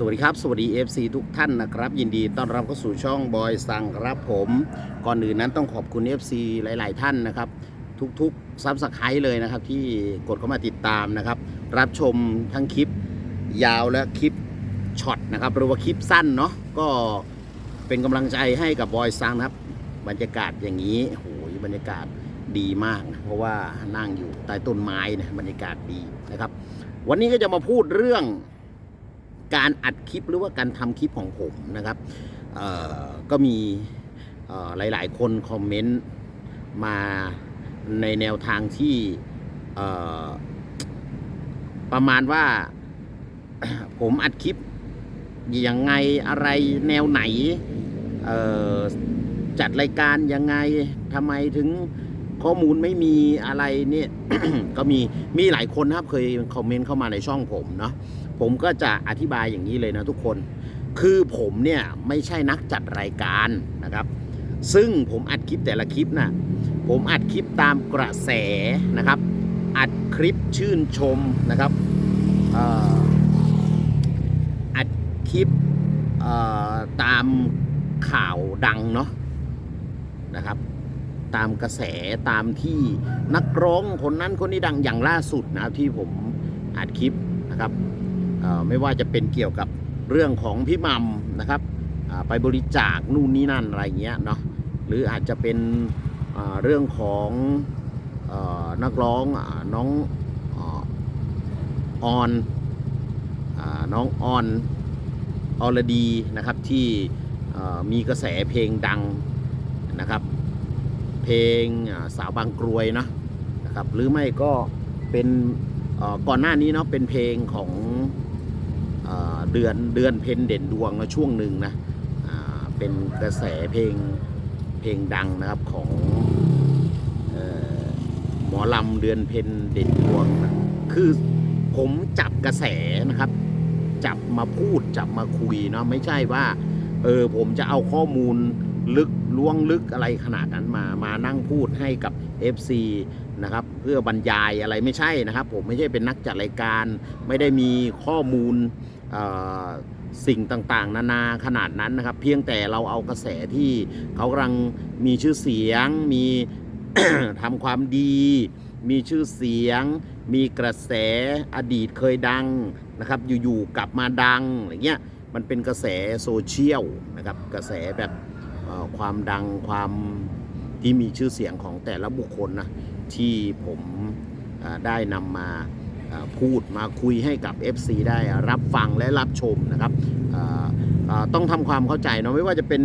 สวัสดีครับ สวัสดี FC ทุกท่านนะครับ ยินดีต้อนรับเข้าสู่ช่องบอยสังครับผม ก่อนอื่นนั้นต้องขอบคุณ FC หลาย ๆ ท่านนะครับ ทุกๆซับสไครต์เลยนะครับ ที่กดเข้ามาติดตามนะครับ รับชมทั้งคลิปยาวและคลิปช็อตนะครับหรือว่าคลิปสั้นเนาะก็เป็นกำลังใจให้กับบอยสังนะครับ บรรยากาศอย่างนี้โอ้โหบรรยากาศดีมากนะเพราะว่านั่งอยู่ใต้ต้นไม้นะบรรยากาศดีนะครับ วันนี้ก็จะมาพูดเรื่อง การอัดคลิปหรือว่าการทำคลิปของผมนะครับก็มีหลาย ๆ คนคอมเมนต์มาในแนวทางที่ประมาณว่าผมอัดคลิปยังไงอะไรแนวไหนจัดรายการยังไงทำไมถึงข้อมูลไม่มีอะไรเนี่ย ก็มีมีหลายคนนะครับเคยคอมเมนต์เข้ามาในช่องผมเนาะ ผมก็จะอธิบายอย่างนี้เลยนะทุกคน คือผมเนี่ยไม่ใช่นักจัดรายการนะครับ ซึ่งผมอัดคลิปแต่ละคลิปนะผมอัดคลิปตามกระแสนะครับ อัดคลิปชื่นชมนะครับอัดคลิปตามข่าวดังเนาะนะครับ ตามกระแสตามที่นักร้องคนนั้นคนนี้ดังอย่างล่าสุดนะครับที่ผมอัดคลิปนะครับ ไม่ว่าจะเป็นเกี่ยวกับเรื่องของพี่มัมนะครับอ่าไปบริจาคนู่นนี่นั่นอะไรเงี้ยเนาะหรืออาจจะเป็นอ่าเรื่องของเออนักร้องอาน้องอ่าออนอาน้องออนออลดีนะครับที่เอ่อมีกระแสเพลงดังนะครับ เพลงอ่าสาวบางกรวยเนาะนะครับหรือไม่ก็เป็นเอ่อก่อนหน้านี้เนาะเป็นเพลงของ เดือนเดือนเพนเด่นดวงนะช่วงหนึ่งนะเป็นกระแสเพลงเพลงดังนะครับของอหมอลำเดือนเพนเด่นดวงนะคือผมจับกระแสนะครับ จับมาพูดจับมาคุยเนาะไม่ใช่ว่าเออผมจะเอาข้อมูลลึกล้วงลึกอะไรขนาดนั้นมามานั่งพูดให้กับ FC นะครับเพื่อบรรยายอะไรไม่ใช่นะครับ ผมไม่ใช่เป็นนักจัดรายการ ไม่ได้มีข้อมูล สิ่งต่างๆ นานาขนาดนั้นนะครับ เพียงแต่เราเอากระแสที่เขากำลังมีชื่อเสียง มีทำความดี มีชื่อเสียง มีกระแสอดีตเคยดังนะครับ อยู่ๆกลับมาดังอะไรเงี้ยมันเป็นกระแสโซเชียลนะครับกระแสแบบความดังความที่มีชื่อเสียงของแต่ละบุคคลนะที่ผมได้นำมา พูดมาคุยให้กับ FC ได้รับฟังและรับชมนะครับต้องทำความเข้าใจเนาะไม่ว่าจะเป็น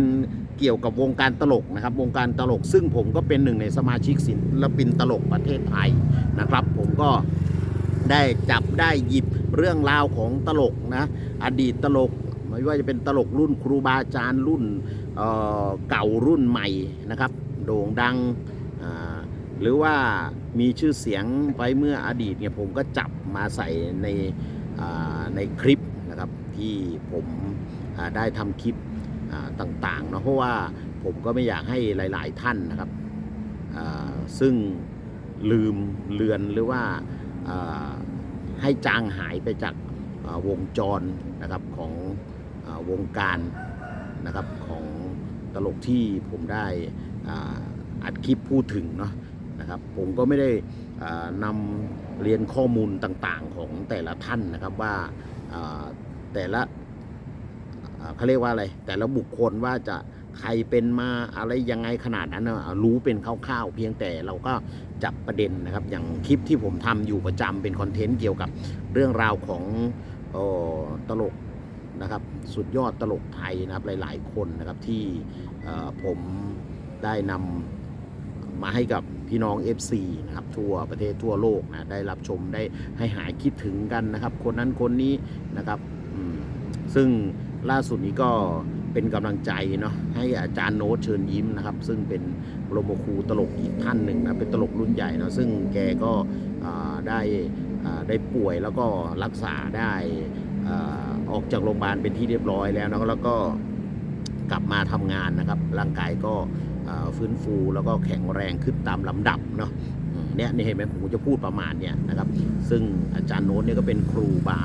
เกี่ยวกับวงการตลกนะครับ วงการตลก ซึ่งผมก็เป็นหนึ่งในสมาชิกศิลปินตลกประเทศไทยนะครับ ผมก็ได้จับได้หยิบเรื่องราวของตลกนะอดีตตลกไม่ว่าจะเป็นตลกรุ่นครูบาอาจารย์รุ่นเเก่ารุ่นใหม่นะครับ โด่งดัง หรือว่ามีชื่อเสียงไปเมื่ออดีตเนี่ยผมก็จับมาใส่ในในคลิปนะครับที่ผมได้ทำคลิปต่างๆเนาะเพราะว่าผมก็ไม่อยากให้หลาย ๆ ท่านนะครับซึ่งลืมเลือนหรือว่าให้จางหายไปจากวงจรนะครับของวงการนะครับของตลกที่ผมได้อัดคลิปพูดถึงเนาะ นะครับ ผมก็ไม่ได้อ่านำเรียนข้อมูลต่างๆของแต่ละท่านนะครับว่าแต่ละเขาเรียกว่าอะไร แต่ละบุคคลว่าจะใครเป็นมาอะไรยังไงขนาดนั้นรู้เป็นคร่าวๆ เพียงแต่เราก็จับประเด็นนะครับ อย่างคลิปที่ผมทำอยู่ประจำเป็นคอนเทนต์เกี่ยวกับเรื่องราวของออตลกนะครับ สุดยอดตลกไทยนะครับหลายๆคนนะครับที่ผมได้นำมาให้กับพี่น้อง FC นะครับทั่วประเทศทั่วโลกนะได้รับชมได้ให้หายคิดถึงกันนะครับ คนนั้นคนนี้นะครับซึ่งล่าสุดนี้ก็เป็นกำลังใจเนาะให้อาจารย์โน้ตเชิญยิ้มนะครับ ซึ่งเป็นบรมครูตลกอีกท่านหนึ่งนะเป็นตลกรุ่นใหญ่เนอะซึ่งแกก็ได้ได้ป่วยแล้วก็รักษาได้อออกจากโรงพยาบาลเป็นที่เรียบร้อยแล้วนะแล้วก็กลับมาทำงานนะครับ ร่างกายก็ ฟื้นฟูแล้วก็แข็งแรงขึ้นตามลำดับเนาะเนี่ยนี่เห็นไหมผมจะพูดประมาณเนี่ยนะครับ ซึ่งอาจารย์โน้ตเนี่ยก็เป็นครูบา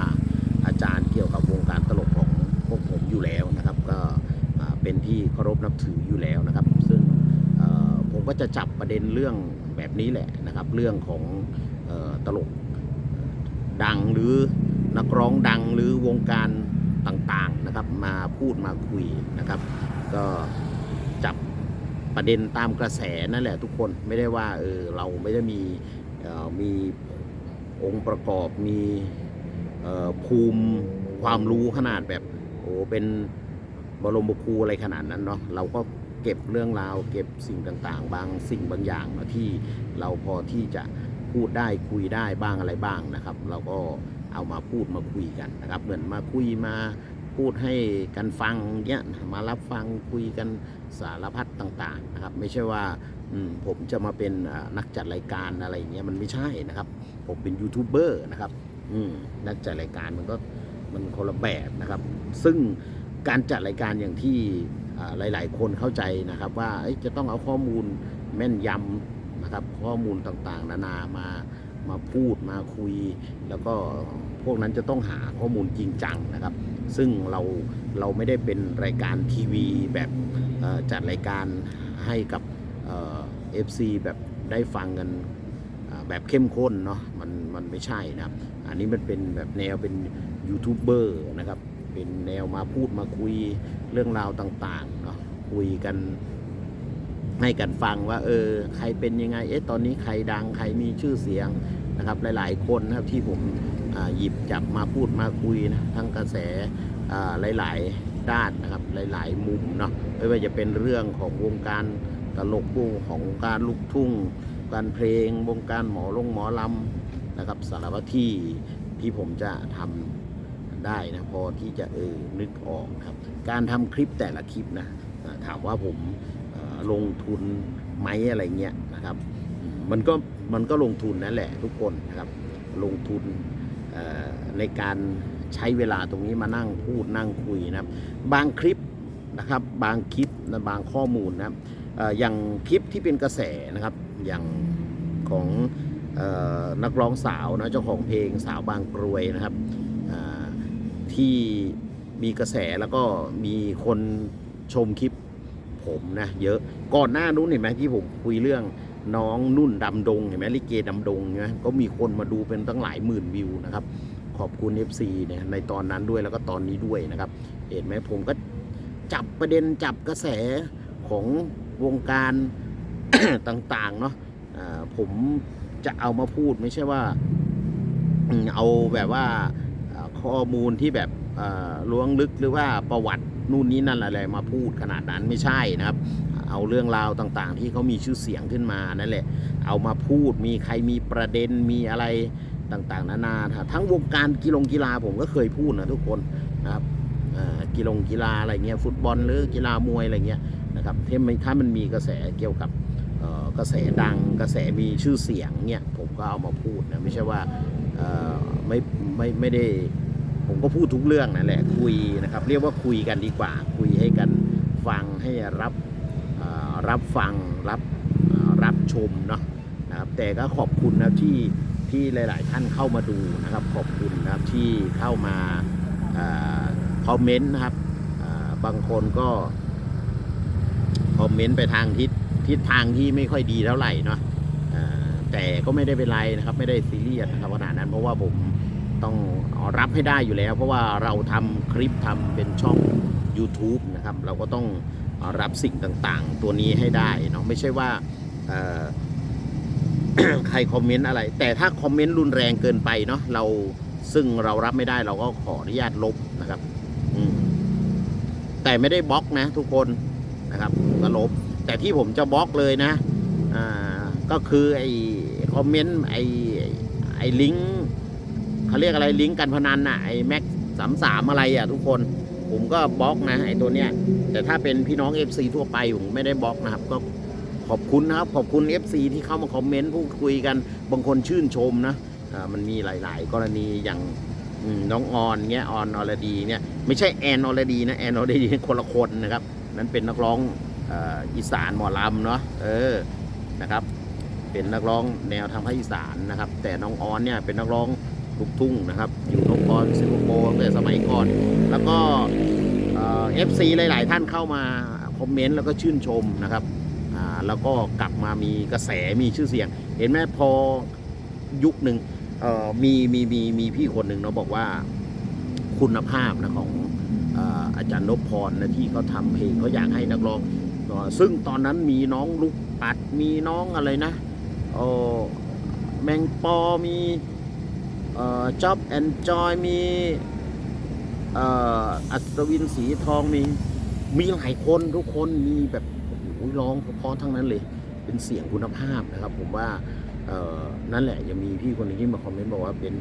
อาจารย์เกี่ยวกับวงการตลกของพวกผมอยู่แล้วนะครับ ก็เป็นที่เคารพนับถืออยู่แล้วนะครับ ซึ่งผมก็จะจับประเด็นเรื่องแบบนี้แหละนะครับ เรื่องของตลกดังหรือนักร้องดังหรือวงการต่างๆนะครับ มาพูดมาคุยนะครับ ก็ ประเด็นตามกระแสนั่นแหละทุกคนไม่ได้ว่าเออเราไม่ได้มีออมีองค์ประกอบมีออภูมิความรู้ขนาดแบบโอ้เป็นบรมบุครูอะไรขนาดนั้นเนาะเราก็เก็บเรื่องราว เก็บสิ่งต่างๆ บางสิ่งบางอย่างมาที่เราพอที่จะพูดได้คุยได้บ้างอะไรบ้างนะครับ เราก็เอามาพูดมาคุยกันนะครับ เหมือนมาคุยมา พูดให้กันฟังเนี้ยมารับฟังคุยกันสารพัดต่างๆนะครับ ไม่ใช่ว่าผมจะมาเป็นนักจัดรายการอะไรอย่างเงี้ยมันไม่ใช่นะครับ ผมเป็นยูทูบเบอร์นะครับนักจัดรายการมันก็มันคนละแบบนะครับ ซึ่งการจัดรายการอย่างที่หลาย ๆ คนเข้าใจนะครับว่าจะต้องเอาข้อมูลแม่นยำนะครับ ข้อมูลต่างๆ นานามามาพูดมาคุย แล้วก็พวกนั้นจะต้องหาข้อมูลจริงจังนะครับ ซึ่งเราเราไม่ได้เป็นรายการทีวีแบบจัดรายการให้กับเอฟซีแบบได้ฟังกันแบบเข้มข้นเนาะมันมันไม่ใช่นะครับ อันนี้มันเป็นแบบแนวเป็นยูทูบเบอร์นะครับเป็นแนวมาพูดมาคุยเรื่องราวต่างๆเนาะคุยกันให้กันฟังว่าเออใครเป็นยังไงเอ๊ะตอนนี้ใครดังใครมีชื่อเสียงนะครับหลาย ๆ คนนะครับที่ผม หยิบจับมาพูดมาคุยนะทั้งกระแสหลาย ๆ ด้านนะครับหลาย ๆ มุมเนาะไม่ว่าจะเป็นเรื่องของวงการตลกวงของวงการลูกทุ่ง การเพลง วงการหมอลงหมอลำนะครับสารพัดที่ที่ผมจะทำได้นะพอที่จะเออนึกออกครับ การทำคลิปแต่ละคลิปนะถามว่าผมลงทุนไหมอะไรเงี้ยนะครับ มันก็มันก็ลงทุนนั่นแหละทุกคนนะครับลงทุน ในการใช้เวลาตรงนี้มานั่งพูดนั่งคุยนะครับ บางคลิปนะครับบางคลิปนะบางข้อมูลนะครับเอ่อย่างคลิปที่เป็นกระแสนะครับอย่างของออนักร้องสาวนะเจ้าของเพลงสาวบางกรวยนะครับที่มีกระแสแล้วก็มีคนชมคลิปผมนะเยอะก่อนหน้านู้นเห็นไหมที่ผมคุยเรื่อง น้องนุ่นดำดงเห็นไหมลิเกดำดงเนี่ยก็มีคนมาดูเป็นตั้งหลายหมื่นวิวนะครับ ขอบคุณ FC เนี่ยในตอนนั้นด้วยแล้วก็ตอนนี้ด้วยนะครับ เห็นไหมผมก็จับประเด็นจับกระแสของวงการต่างๆเนาะอ่าผมจะเอามาพูดไม่ใช่ว่าเอาแบบว่าข้อมูลที่แบบล้วงลึกหรือว่าประวัตินู่นนี้นั่นอะไรมาพูดขนาดนั้นไม่ใช่นะครับ เอาเรื่องราวต่างๆ ที่เขามีชื่อเสียงขึ้นมานั่นแหละ เอามาพูดมีใครมีประเด็นมีอะไรต่างๆ นานาทั้งวงการกีฬากีฬาผมก็เคยพูดนะทุกคนนะครับกีฬากีฬาอะไรเงี้ยฟุตบอลหรือกีฬามวยอะไรเงี้ยนะครับถ้ามันมันมีกระแสเกี่ยวกับกระแสดังกระแสมีชื่อเสียงเนี่ยผมก็เอามาพูดนะไม่ใช่ว่าไม่ไม่ไม่ได้ผมก็พูดทุกเรื่องนั่นแหละคุยนะครับ เรียกว่าคุยกันดีกว่า คุยให้กันฟังให้รับ รับฟังรับรับชมเนาะนะครับแต่ก็ขอบคุณนะที่ที่หลาย ๆ ท่านเข้ามาดูนะครับ ขอบคุณนะครับที่เข้ามาคอมเมนต์นะครับบางคนก็คอมเมนต์ไปทางทิศทิศทางที่ไม่ค่อยดีเท่าไหร่เนาะแต่ก็ไม่ได้เป็นไรนะครับ ไม่ได้ซีเรียสนะครับขนาดนั้นเพราะว่าผมต้องรับให้ได้อยู่แล้ว เพราะว่าเราทำคลิปทำเป็นช่อง YouTube นะครับ เราก็ต้อง รับสิ่งต่างๆ ตัวนี้ให้ได้เนาะไม่ใช่ว่าใครคอมเมนต์อะไร แต่ถ้าคอมเมนต์รุนแรงเกินไปเนาะเราซึ่งเรารับไม่ได้เราก็ขออนุญาตลบนะครับแต่ไม่ได้บล็อกนะ ทุกคนนะครับก็ลบ แต่ที่ผมจะบล็อกเลยนะก็คือไอ้คอมเมนต์ไอ้ไอ้ลิงก์เขาเรียกอะไรลิงก์การพนันน่ะไอ้แม็กสามสามอะไรอะทุกคน ผมก็บล็อกนะไอ้ตัวเนี้ย แต่ถ้าเป็นพี่น้อง FC ทั่วไปผมไม่ได้บล็อกนะครับ ก็ขอบคุณนะครับ ขอบคุณ FC ที่เข้ามาคอมเมนต์พูดคุยกันบางคนชื่นชมนะมันมีหลาย ๆ กรณีอย่างน้องออนเงี้ยออนอรดีเนี่ยไม่ใช่แอนอรดีนะแอนอรดีคนละคนนะครับ นั้นเป็นนักร้องอ่ออีสานหมอลำเนาะเออนะครับ เป็นนักร้องแนวทางภาคอีสานนะครับ แต่น้องออนเนี่ยเป็นนักร้อง ลูกทุ่งนะครับ อยู่นครสิงคโปร์ตั้งแต่สมัยก่อน แล้วก็เอฟซีหลาย ๆ ท่านเข้ามาคอมเมนต์แล้วก็ชื่นชมนะครับอ่าแล้วก็กลับมามีกระแสมีชื่อเสียง เห็นไหมพอยุคหนึ่งมีมีมีมีพี่คนหนึ่งเนาะบอกว่าคุณภาพนะของอาจารย์นพพรนะที่เขาทำเพลงเขาอยากให้นักร้อง ซึ่งตอนนั้นมีน้องลูกปัดมีน้องอะไรนะอ่อแมงปอมี จ็อบแอนจอยมีอัศวินสีทองมีมีหลายคนทุกคนมีแบบโอ้โหร้องเพราะๆทั้งนั้นเลย เป็นเสียงคุณภาพนะครับ ผมว่านั่นแหละยังมีพี่คนหนึงที่มาคอมเมนต์บอกว่าเป็น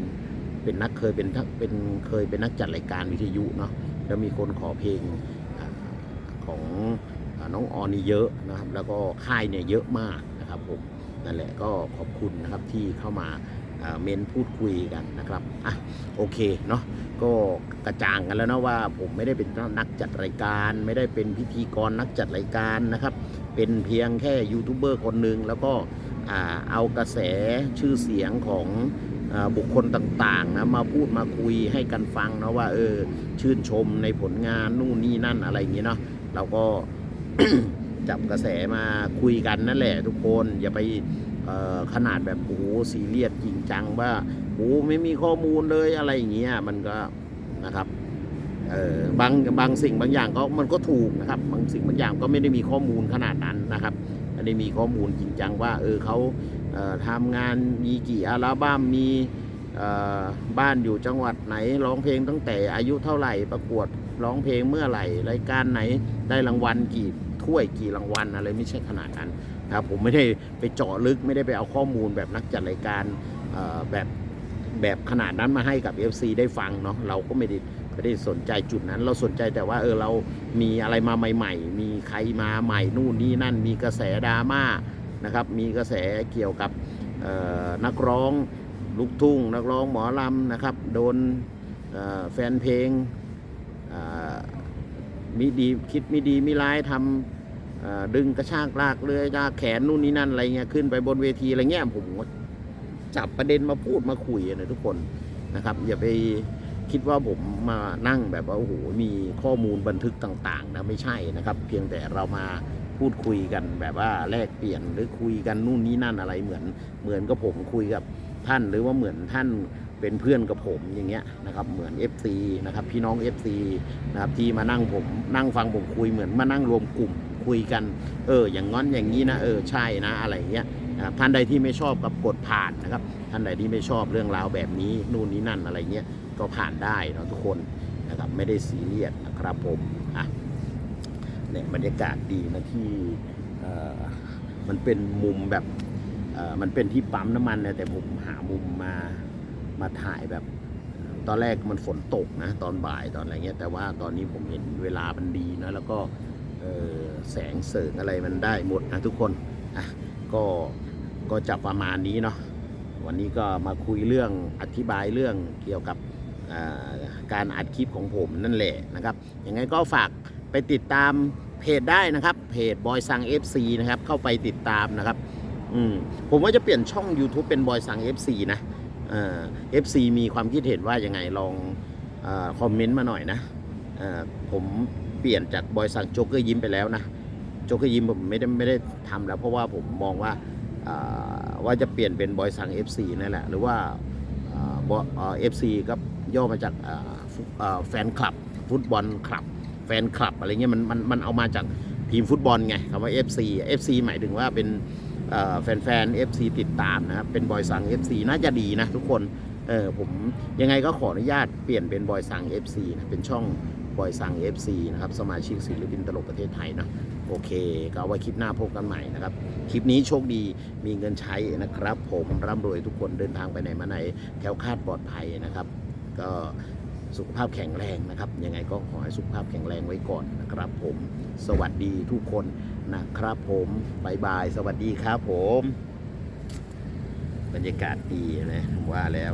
เป็นนักเคยเป็นทักเป็นเคยเป็นนักจัดรายการวิทยุเนาะแล้วมีคนขอเพลงอของอน้องออนี่เยอะนะครับ แล้วก็ค่ายเนี่ยเยอะมากนะครับผมนั่นแหละก็ขอบคุณนะครับที่เข้ามา เมนพูดคุยกันนะครับอะโอเคเนาะก็กระจ่างกันแล้วนะว่าผมไม่ได้เป็นนักจัดรายการ ไม่ได้เป็นพิธีกรนักจัดรายการนะครับ เป็นเพียงแค่ยูทูบเบอร์คนหนึ่งแล้วก็เอากระแสชื่อเสียงของอบุคคลต่างๆนะมาพูดมาคุยให้กันฟังนะว่าเออชื่นชมในผลงานนู่นนี่นั่นอะไรอย่างนี้เนาะเราก็จับกระแสมาคุยกันนั่นแหละทุกคนอย่าไป ขนาดแบบโอ้โหซีเรียสจริงจังว่าโอ้โหไม่มีข้อมูลเลยอะไรอย่างเงี้ยมันก็นะครับเออบางบางสิ่งบางอย่างก็มันก็ถูกนะครับ บางสิ่งบางอย่างก็ไม่ได้มีข้อมูลขนาดนั้นนะครับไม่ได้มีข้อมูลจริงจังว่าเออเขาเออทำงานมีกี่อัลบั้มมีบ้านอยู่จังหวัดไหนร้องเพลงตั้งแต่อายุเท่าไหร่ประกวดร้องเพลงเมื่อไหร่รายการไหนได้รางวัลกี่ถ้วยกี่รางวัลอะไรไม่ใช่ขนาดนั้น นะครับผมไม่ได้ไปเจาะลึกไม่ได้ไปเอาข้อมูลแบบนักจัดรายการแบบแบบขนาดนั้นมาให้กับ FC ได้ฟังเนาะเราก็ไม่ได้ไม่ได้สนใจจุดนั้น เราสนใจแต่ว่าเออเรามีอะไรมาใหม่ๆ มีใครมาใหม่นู่นนี่นั่น มีกระแสดราม่านะครับมีกระแสเกี่ยวกับนักร้องลูกทุ่ง นักร้องหมอลำนะครับโดนแฟนเพลงมิดีคิดไม่ดีม่ร้ายทำ ดึงกระชากลากเรือยาแขนนู่นนี่นั่นอะไรเงี้ยขึ้นไปบนเวทีอะไรเงี้ยผมจับประเด็นมาพูดมาคุยนะทุกคนนะครับ อย่าไปคิดว่าผมมานั่งแบบว่าโอ้โหมีข้อมูลบันทึกต่าง ๆ นะไม่ใช่นะครับ เพียงแต่เรามาพูดคุยกันแบบว่าแลกเปลี่ยนหรือคุยกันนู่นนี่นั่นอะไรเหมือน เหมือนกับผมคุยกับท่านหรือว่าเหมือนท่านเป็นเพื่อนกับผมอย่างเงี้ยนะครับเหมือน FC นะครับพี่น้อง FC นะครับที่มานั่งผมนั่งฟังผมคุยเหมือนมานั่งรวมกลุ่ม คุยกัน เออ อย่างง้อนอย่างนี้นะ เออ ใช่นะ อะไรเงี้ยนะครับท่านใดที่ไม่ชอบกับกดผ่านนะครับ ท่านใดที่ไม่ชอบเรื่องราวแบบนี้ นู่นนี่นั่นอะไรเงี้ย ก็ผ่านได้เนาะทุกคนนะครับ ไม่ได้ซีเรียสนะครับผมอะเนี่ยบรรยากาศดีนะที่เอ่อมันเป็นมุมแบบเอ่อมันเป็นที่ปั๊มน้ำมันนี่ยแต่ผมหามุมมามาถ่ายแบบ ตอนแรกมันฝนตกนะ ตอนบ่ายตอนอะไรเงี้ยแต่ว่าตอนนี้ผมเห็นเวลามันดีนะแล้วก็ แสงเสริงอะไรมันได้หมดนะทุกคนอะก็ก็จะประมาณนี้เนาะวันนี้ก็มาคุยเรื่องอธิบายเรื่องเกี่ยวกับการอัดคลิปของผมนั่นแหละนะครับยังไงก็ฝากไปติดตามเพจได้นะครับ เพจบอยซัง FC นะครับเข้าไปติดตามนะครับอืมผมว่าจะเปลี่ยนช่อง YouTube เป็นบอยซัง FC นะเอ่อ FC มีความคิดเห็นว่ายังไงลองอคอมเมนต์มาหน่อยนะผม เปลี่ยนจากบอยซังโจ๊กเกอร์ยิ้มไปแล้วนะโจ๊กเกอร์ยิ้มผมไม่ได้ไม่ได้ทำแล้วเพราะว่าผมมองว่าว่าจะเปลี่ยนเป็นบอยสั่ง FC นั่นแหละ หรือว่าเอฟซีก็ย่อมาจากแฟนคลับ ฟุตบอลคลับ แฟนคลับอะไรเงี้ยมันมันมันเอามาจากทีมฟุตบอลไงคำว่า FC FC หมายถึงว่าเป็นแฟนแฟน FC ติดตามนะครับเป็นบอยสัง FC น่าจะดีนะทุกคนเออผมยังไงก็ขออนุญาตเปลี่ยนเป็นบอยสัง FC นะเป็นช่อง บอยสั่ง FC นะครับสมาชิกศิลปินตลกประเทศไทยเนะโอเค ก็เอาไว้คลิปหน้าพบกันใหม่นะครับ คลิปนี้โชคดีมีเงินใช้นะครับ ผมร่ำรวยทุกคนเดินทางไปไหนมาไหนแคล้วคาดปลอดภัยนะครับ ก็สุขภาพแข็งแรงนะครับ ยังไงก็ขอให้สุขภาพแข็งแรงไว้ก่อนนะครับผมสวัสดีทุกคนนะครับผมบายบาย สวัสดีครับผม บรรยากาศดีนะผมว่าแล้ว